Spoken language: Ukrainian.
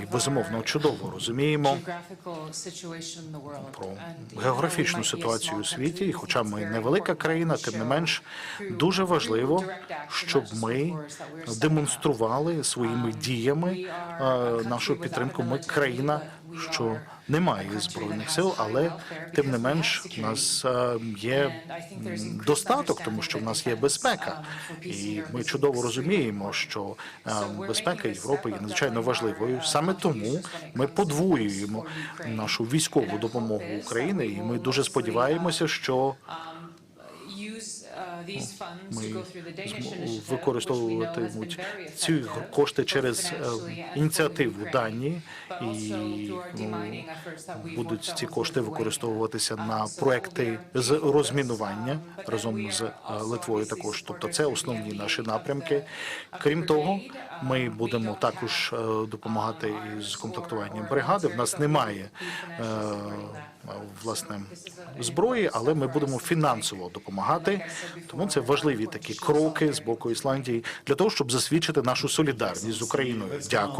Ми безумовно чудово розуміємо про географічну ситуацію у світі, і хоча ми невелика країна, тим не менш дуже важливо, щоб ми демонстрували своїми діями е, нашу підтримку. Ми країна, що не має збройних сил, але тим не менш у нас е, є достаток, тому що в нас є безпека, і ми чудово розуміємо, що е, безпека Європи є надзвичайно важливою. Саме тому ми подвоюємо нашу військову допомогу Україні, і ми дуже сподіваємося, що ми використовуватимуть ці кошти через е, ініціативу Данії, і ну, будуть ці кошти використовуватися на проекти з розмінування разом з е, Литвою. Також, тобто, це основні наші напрямки. Крім того, ми будемо також е, допомагати із комплектуванням бригади. В нас немає власне зброї, але ми будемо фінансово допомагати. Тому це важливі такі кроки з боку Ісландії для того, щоб засвідчити нашу солідарність з Україною. Дякую.